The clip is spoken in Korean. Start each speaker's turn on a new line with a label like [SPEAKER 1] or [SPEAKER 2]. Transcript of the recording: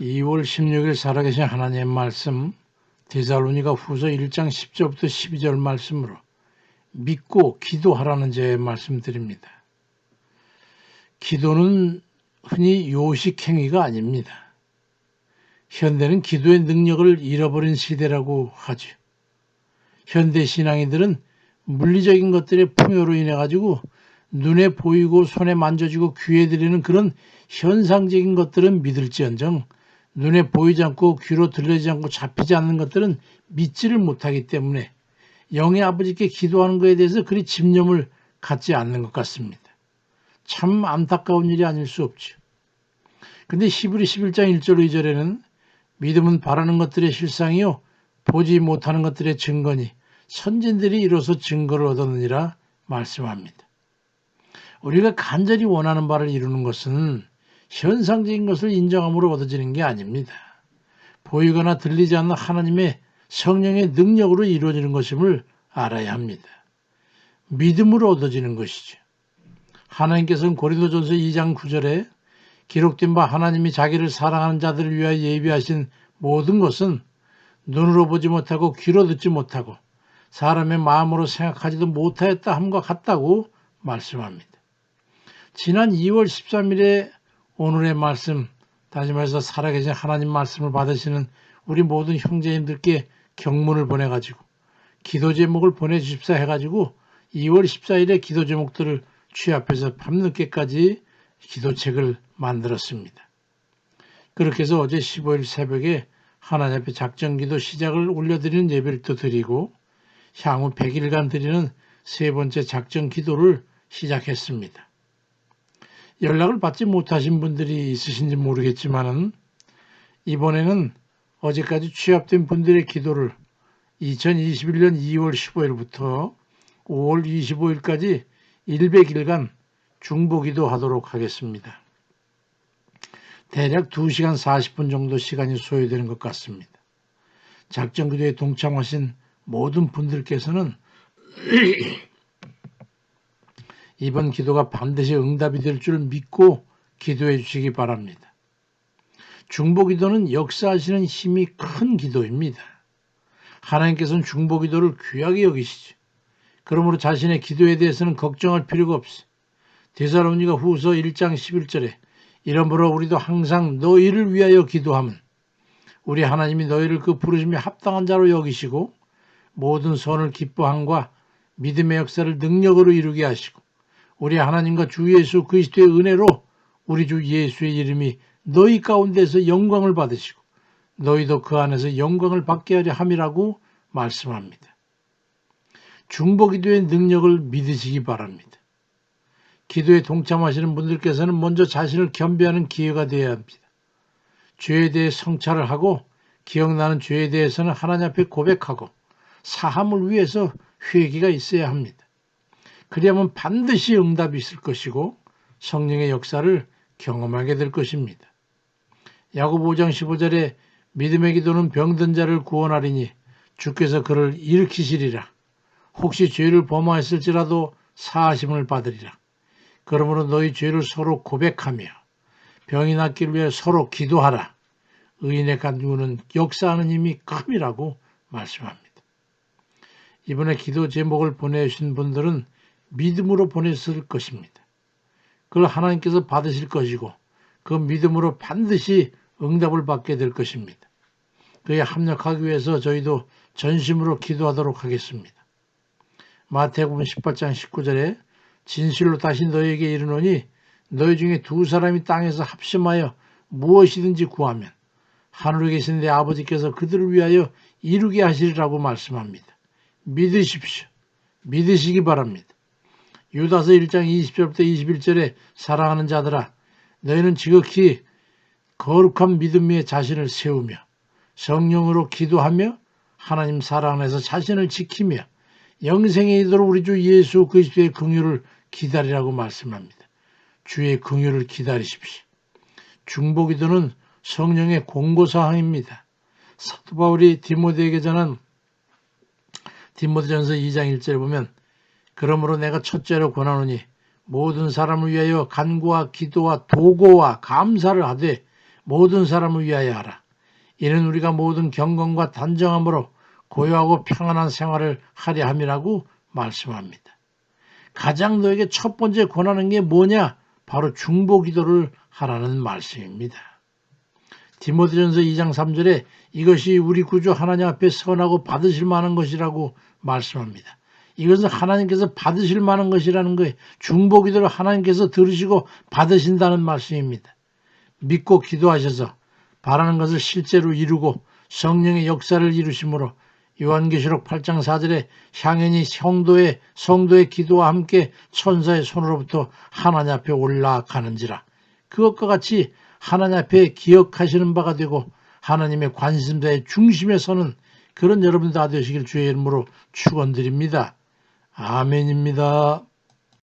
[SPEAKER 1] 2월 16일 살아계신 하나님의 말씀 데살로니가 후서 1장 10절부터 12절 말씀으로 믿고 기도하라는 제 말씀드립니다. 기도는 흔히 요식 행위가 아닙니다. 현대는 기도의 능력을 잃어버린 시대라고 하죠. 현대 신앙인들은 물리적인 것들의 풍요로 인해 가지고 눈에 보이고 손에 만져지고 귀에 들리는 그런 현상적인 것들은 믿을지언정 눈에 보이지 않고 귀로 들리지 않고 잡히지 않는 것들은 믿지를 못하기 때문에 영의 아버지께 기도하는 것에 대해서 그리 집념을 갖지 않는 것 같습니다. 참 안타까운 일이 아닐 수 없죠. 근데 히브리 11장 1절 2절에는 믿음은 바라는 것들의 실상이요 보지 못하는 것들의 증거니 선진들이 이로써 증거를 얻었느니라 말씀합니다. 우리가 간절히 원하는 바를 이루는 것은 현상적인 것을 인정함으로 얻어지는 게 아닙니다. 보이거나 들리지 않는 하나님의 성령의 능력으로 이루어지는 것임을 알아야 합니다. 믿음으로 얻어지는 것이죠. 하나님께서는 고린도전서 2장 9절에 기록된 바 하나님이 자기를 사랑하는 자들을 위하여 예비하신 모든 것은 눈으로 보지 못하고 귀로 듣지 못하고 사람의 마음으로 생각하지도 못하였다 함과 같다고 말씀합니다. 지난 2월 13일에 오늘의 말씀, 다시 말해서 살아계신 하나님 말씀을 받으시는 우리 모든 형제님들께 경문을 보내가지고 기도 제목을 보내주십사 해가지고 2월 14일에 기도 제목들을 취합해서 밤늦게까지 기도책을 만들었습니다. 그렇게 해서 어제 15일 새벽에 하나님 앞에 작정기도 시작을 올려드리는 예배를 또 드리고 향후 100일간 드리는 세 번째 작정기도를 시작했습니다. 연락을 받지 못하신 분들이 있으신지 모르겠지만은 이번에는 어제까지 취합된 분들의 기도를 2021년 2월 15일부터 5월 25일까지 100일간 중보기도 하도록 하겠습니다. 대략 2시간 40분 정도 시간이 소요되는 것 같습니다. 작정기도에 동참하신 모든 분들께서는 이번 기도가 반드시 응답이 될 줄 믿고 기도해 주시기 바랍니다. 중보 기도는 역사하시는 힘이 큰 기도입니다. 하나님께서는 중보 기도를 귀하게 여기시죠. 그러므로 자신의 기도에 대해서는 걱정할 필요가 없어. 데살로니가 후서 1장 11절에 이러므로 우리도 항상 너희를 위하여 기도함은 우리 하나님이 너희를 그 부르심에 합당한 자로 여기시고 모든 선을 기뻐함과 믿음의 역사를 능력으로 이루게 하시고 우리 하나님과 주 예수 그리스도의 은혜로 우리 주 예수의 이름이 너희 가운데서 영광을 받으시고 너희도 그 안에서 영광을 받게 하려 함이라고 말씀합니다. 중보기도의 능력을 믿으시기 바랍니다. 기도에 동참하시는 분들께서는 먼저 자신을 겸비하는 기회가 되어야 합니다. 죄에 대해 성찰을 하고 기억나는 죄에 대해서는 하나님 앞에 고백하고 사함을 위해서 회개가 있어야 합니다. 그리하면 반드시 응답이 있을 것이고 성령의 역사를 경험하게 될 것입니다. 야곱 5장 15절에 믿음의 기도는 병든 자를 구원하리니 주께서 그를 일으키시리라. 혹시 죄를 범하였을지라도 사하심을 받으리라. 그러므로 너희 죄를 서로 고백하며 병이 낫기를 위해 서로 기도하라. 의인의 간구는 역사하는 힘이 큼이라고 말씀합니다. 이번에 기도 제목을 보내주신 분들은 믿음으로 보냈을 것입니다. 그걸 하나님께서 받으실 것이고 그 믿음으로 반드시 응답을 받게 될 것입니다. 그에 합력하기 위해서 저희도 전심으로 기도하도록 하겠습니다. 마태복음 18장 19절에 진실로 다시 너희에게 이르노니 너희 중에 두 사람이 땅에서 합심하여 무엇이든지 구하면 하늘에 계신 내 아버지께서 그들을 위하여 이루게 하시리라고 말씀합니다. 믿으십시오. 믿으시기 바랍니다. 유다서 1장 20절부터 21절에 사랑하는 자들아 너희는 지극히 거룩한 믿음 위에 자신을 세우며 성령으로 기도하며 하나님 사랑 안에서 자신을 지키며 영생에 이르도록 우리 주 예수 그리스도의 긍휼을 기다리라고 말씀합니다. 주의 긍휼을 기다리십시오. 중보기도는 성령의 공고사항입니다. 사도 바울이 디모데에게 전한 디모데전서 2장 1절에 보면 그러므로 내가 첫째로 권하노니 모든 사람을 위하여 간구와 기도와 도고와 감사를 하되 모든 사람을 위하여 하라. 이는 우리가 모든 경건과 단정함으로 고요하고 평안한 생활을 하려 함이라고 말씀합니다. 가장 너에게 첫 번째 권하는 게 뭐냐? 바로 중보 기도를 하라는 말씀입니다. 디모데전서 2장 3절에 이것이 우리 구주 하나님 앞에 선하고 받으실 만한 것이라고 말씀합니다. 이것은 하나님께서 받으실 만한 것이라는 거예요. 중보 기도를 하나님께서 들으시고 받으신다는 말씀입니다. 믿고 기도하셔서 바라는 것을 실제로 이루고 성령의 역사를 이루심으로 요한계시록 8장 4절에 향연이 성도의 성도의 기도와 함께 천사의 손으로부터 하나님 앞에 올라가는지라 그것과 같이 하나님 앞에 기억하시는 바가 되고 하나님의 관심사의 중심에 서는 그런 여러분 다 되시길 주의 이름으로 축원드립니다. 아멘입니다.